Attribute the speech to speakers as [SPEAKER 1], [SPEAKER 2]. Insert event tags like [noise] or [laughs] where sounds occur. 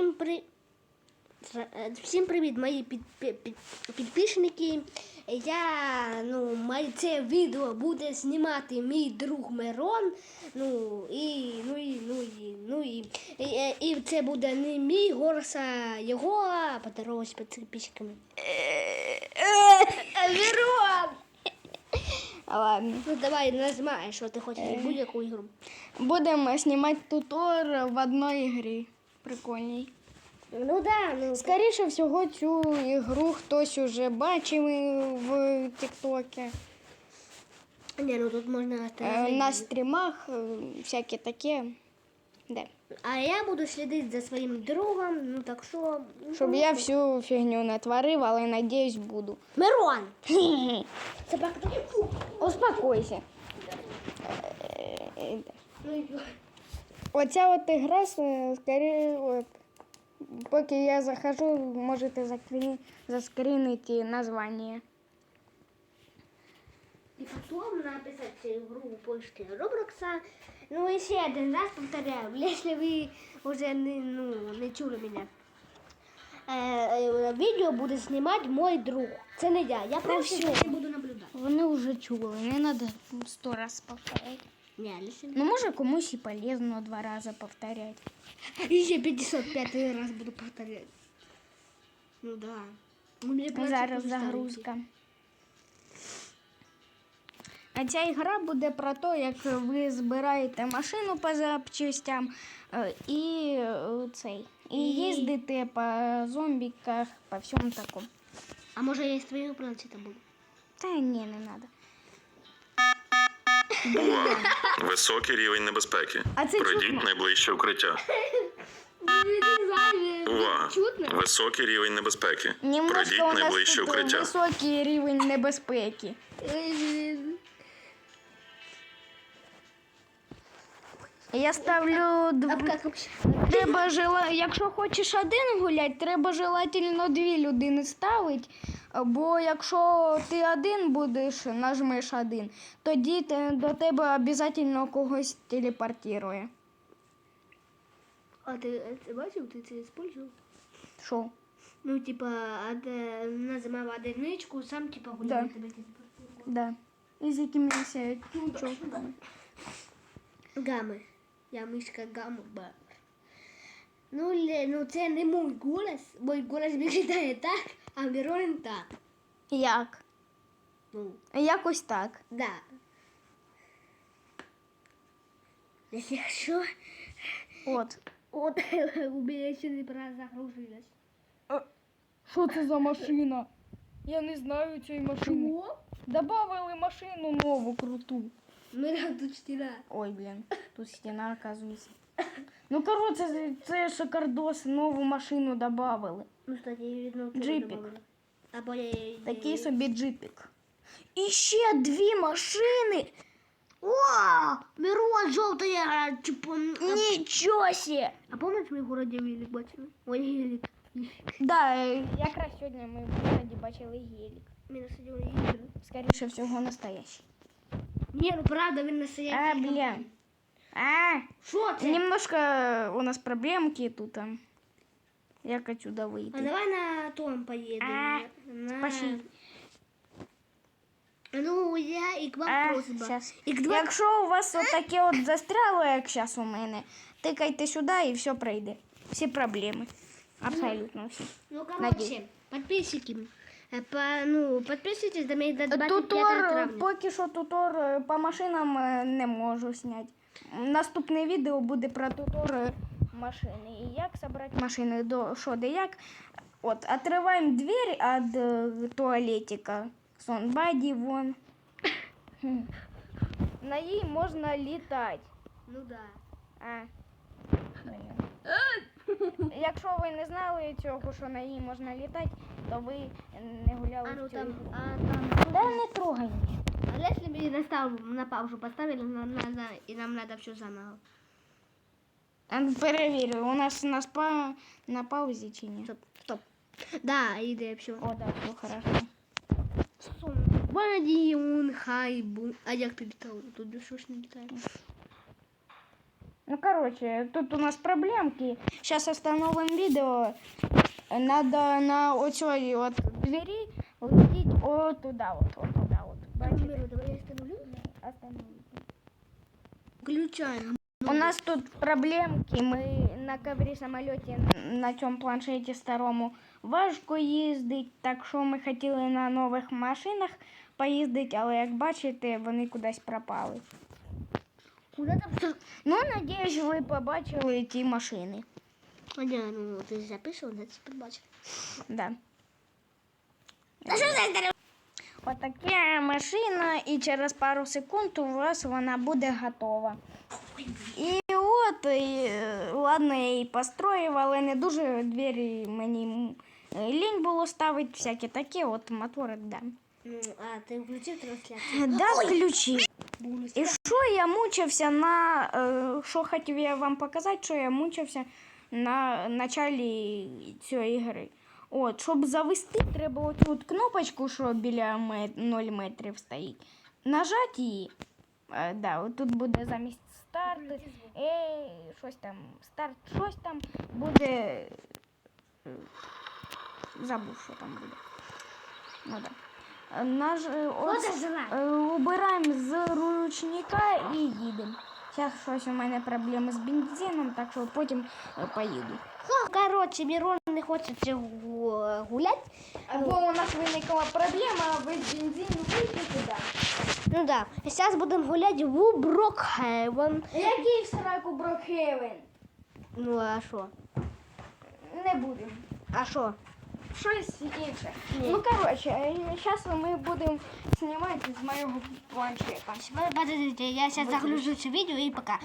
[SPEAKER 1] Всім, при... Е, Всім привіт, мої під... під... під- підписники. Я, ну, це відео буде знімати мій друг Мирон. Ну і, ну і, ну і, ну і, і, і, і це буде не мій голос, а його подарувалось підписчиками. Мирон!
[SPEAKER 2] Ладно.
[SPEAKER 1] Ну давай нажимай, що ти хочеш будь-яку ігру.
[SPEAKER 2] Будемо знімати тутор в одній грі. Прикольній.
[SPEAKER 1] Ну да, ну
[SPEAKER 2] Скоріше всього, цю ігру хтось уже бачив в Тіктокі.
[SPEAKER 1] Ні, ну тут можна
[SPEAKER 2] Е, На стрімах е, всяке таке. Де?
[SPEAKER 1] А я буду слідити за своїм другом, ну так що. ну,
[SPEAKER 2] Щоб я всю фігню не творив, але надіюсь буду.
[SPEAKER 1] Мирон! [laughs] Собака.
[SPEAKER 2] Успокойся.
[SPEAKER 1] Ну,
[SPEAKER 2] Оця от ігра, скоріше, от, поки я захожу, можете закрі... заскрінити названня.
[SPEAKER 1] І потім написати цю гру у пошті Роброкса. Ну і ще один раз повторяю, якщо ви вже не, ну, не чули мене. Е, е, відео буде знімати мой друг. Це не я. Я просто буду наблюдати.
[SPEAKER 2] Вони вже чули, не треба сто раз повторяти.
[SPEAKER 1] Ні, якщо
[SPEAKER 2] Ну, може, комусь і полезно два рази повторяти.
[SPEAKER 1] І ще 55 раз буду повторяти. Ну да. Ну, мені просто
[SPEAKER 2] Зараз
[SPEAKER 1] дуже
[SPEAKER 2] загрузка. А ця ігра буде про те, як ви збираєте машину по запчастям е, і е, цей. І
[SPEAKER 1] І-
[SPEAKER 2] їздите по зомбіках, по всьому такому.
[SPEAKER 1] А може я з твоєю планшета буду?
[SPEAKER 2] Та ні, не треба.
[SPEAKER 3] Увага! Високий рівень небезпеки.
[SPEAKER 2] А це
[SPEAKER 3] Пройдіть
[SPEAKER 2] чутно?
[SPEAKER 3] найближче укриття. Увага!
[SPEAKER 1] Чутно?
[SPEAKER 3] Високий рівень небезпеки.
[SPEAKER 2] Немножко
[SPEAKER 3] Пройдіть
[SPEAKER 2] у нас
[SPEAKER 3] найближче
[SPEAKER 2] тут
[SPEAKER 3] укриття.
[SPEAKER 2] високий рівень небезпеки. Я ставлю дв... Треба жела... Якщо хочеш один гуляти, треба желательно дві людини ставити. Бо якщо ти один будеш, нажмеш один, тоді до тебе обов'язково когось телепортує.
[SPEAKER 1] А ты, ты бачив, ти це использовал?
[SPEAKER 2] Що?
[SPEAKER 1] Ну, типа, назимав одиничку, сам типа гуляв
[SPEAKER 2] Да.
[SPEAKER 1] тебе телепортував.
[SPEAKER 2] Да. І з якимись е.
[SPEAKER 1] Гами. Я мишка гамма бар. Ну, ну, це не мій голос. Мій голос виглядає так, а Мирон так.
[SPEAKER 2] Як?
[SPEAKER 1] Ну,
[SPEAKER 2] Якось так.
[SPEAKER 1] да. Если
[SPEAKER 2] От.
[SPEAKER 1] от [laughs] у мене ще не загружилась.
[SPEAKER 2] Що це за машина? Я не знаю цієї машини. Добавили машину нову круту.
[SPEAKER 1] Мирон тут стіна.
[SPEAKER 2] Ой, блін, тут стіна, оказується. Ну, коротше, це, шикардос, нову машину добавили.
[SPEAKER 1] Ну, кстати, добавили. Або я.
[SPEAKER 2] Такий собі джипік. І ще дві машини.
[SPEAKER 1] О, Мирон жовтая, типу...
[SPEAKER 2] Нічого сі.
[SPEAKER 1] А помниш, ми в городі велик бачили? Ой, гелик.
[SPEAKER 2] Да, якраз сьогодні ми в городі бачили гелік.
[SPEAKER 1] Ми насадили гелик.
[SPEAKER 2] Скоріше всього, настоящий.
[SPEAKER 1] Ні, ну правда, він настоящий.
[SPEAKER 2] А, блін. А,
[SPEAKER 1] Що це?
[SPEAKER 2] немножко у нас проблемки тут. а. Як отсюда
[SPEAKER 1] А
[SPEAKER 2] вийти?
[SPEAKER 1] давай на том поїдемо.
[SPEAKER 2] А,
[SPEAKER 1] на...
[SPEAKER 2] Пошли.
[SPEAKER 1] Ну, я і к вам
[SPEAKER 2] А,
[SPEAKER 1] просьба.
[SPEAKER 2] щас.
[SPEAKER 1] І к два...
[SPEAKER 2] Якщо у вас отаке от застряло, як зараз у мене, тикайте сюди і все пройде. Всі проблеми. Абсолютно всі.
[SPEAKER 1] Ну,
[SPEAKER 2] Надеюсь.
[SPEAKER 1] короче, подписчики. э, По, ну, подписывайтесь до меня до 25
[SPEAKER 2] Тутор,
[SPEAKER 1] травня.
[SPEAKER 2] поки що тутор е, по машинам е, не можу зняти. Наступне відео буде про тутор е, машини. І як зібрати машини до що де як. От, відкриваємо двері від е, туалетика. Сонбаді вон. [laughs] На ній можна літати.
[SPEAKER 1] Ну да.
[SPEAKER 2] А. Якщо ви не знали цього, що на ній можна літати, то ви не гуляли
[SPEAKER 1] А ну
[SPEAKER 2] в цю
[SPEAKER 1] там, а там.
[SPEAKER 2] Да не трогай нічого.
[SPEAKER 1] А если бы на, став- на паузу поставили, нам надо, и нам надо все заново.
[SPEAKER 2] А ну, Перевір, у нас на, спа... на паузі чи ні?
[SPEAKER 1] Стоп, стоп. Да, и все.
[SPEAKER 2] О, да, все хорошо.
[SPEAKER 1] Вадион хайбу. А як ти літав? Тут же що ж не літає?
[SPEAKER 2] Ну, короче, тут у нас проблемки. Сейчас остановим видео. Надо на оцій от двері летіть от туда, от, от туда, от. Бачите?
[SPEAKER 1] Давай я остановлю.
[SPEAKER 2] Остановіть.
[SPEAKER 1] Включаємо.
[SPEAKER 2] У нас тут проблемки. Ми на коврі самольоті на цьому планшеті старому важко їздить, так що ми хотіли на нових машинах поїздити, але як бачите, вони кудись пропали.
[SPEAKER 1] Куди там все?
[SPEAKER 2] Ну, надіюсь, ви побачили ті машини.
[SPEAKER 1] А ні, ну ти записував, не це побачив.
[SPEAKER 2] Да.
[SPEAKER 1] А що за дерево?
[SPEAKER 2] Отака машина, і через пару секунд у вас вона буде готова. І от, і, ладно, я її построїв, але не дуже двері мені лінь було ставити, всякі такі, от мотори, да.
[SPEAKER 1] Ну, а ти включив трансляцію?
[SPEAKER 2] Да, ключі. І що я мучився на. е, Що хотів я вам показати, що я мучився на началі цієї гри. От, щоб завести, треба оцю от кнопочку, що біля мет- 0 метрів стоїть. Нажати її. Е, да, от тут буде замість старт. Ей, щось там. Старт, щось там буде. е, Забув, що там буде. Ну так. Да. Наж... е, от-
[SPEAKER 1] Фото
[SPEAKER 2] Е, Убираємо з ручника і їдемо. Зараз щось у мене проблеми з бензином, так що потім е, поїду.
[SPEAKER 1] Коротше, Мірон не хоче гу- гуляти.
[SPEAKER 2] Або у нас виникла проблема, ви бензин вийти туди.
[SPEAKER 1] Ну да. Зараз будемо гуляти в Брокхевен.
[SPEAKER 2] Який в сраку Брокхевен?
[SPEAKER 1] Ну а що?
[SPEAKER 2] Не будемо.
[SPEAKER 1] А що?
[SPEAKER 2] Щось інше.
[SPEAKER 1] Ні.
[SPEAKER 2] Ну, коротше, зараз ми будемо знімати з моєго планшета.
[SPEAKER 1] Подождите, я сейчас загружу це відео і пока.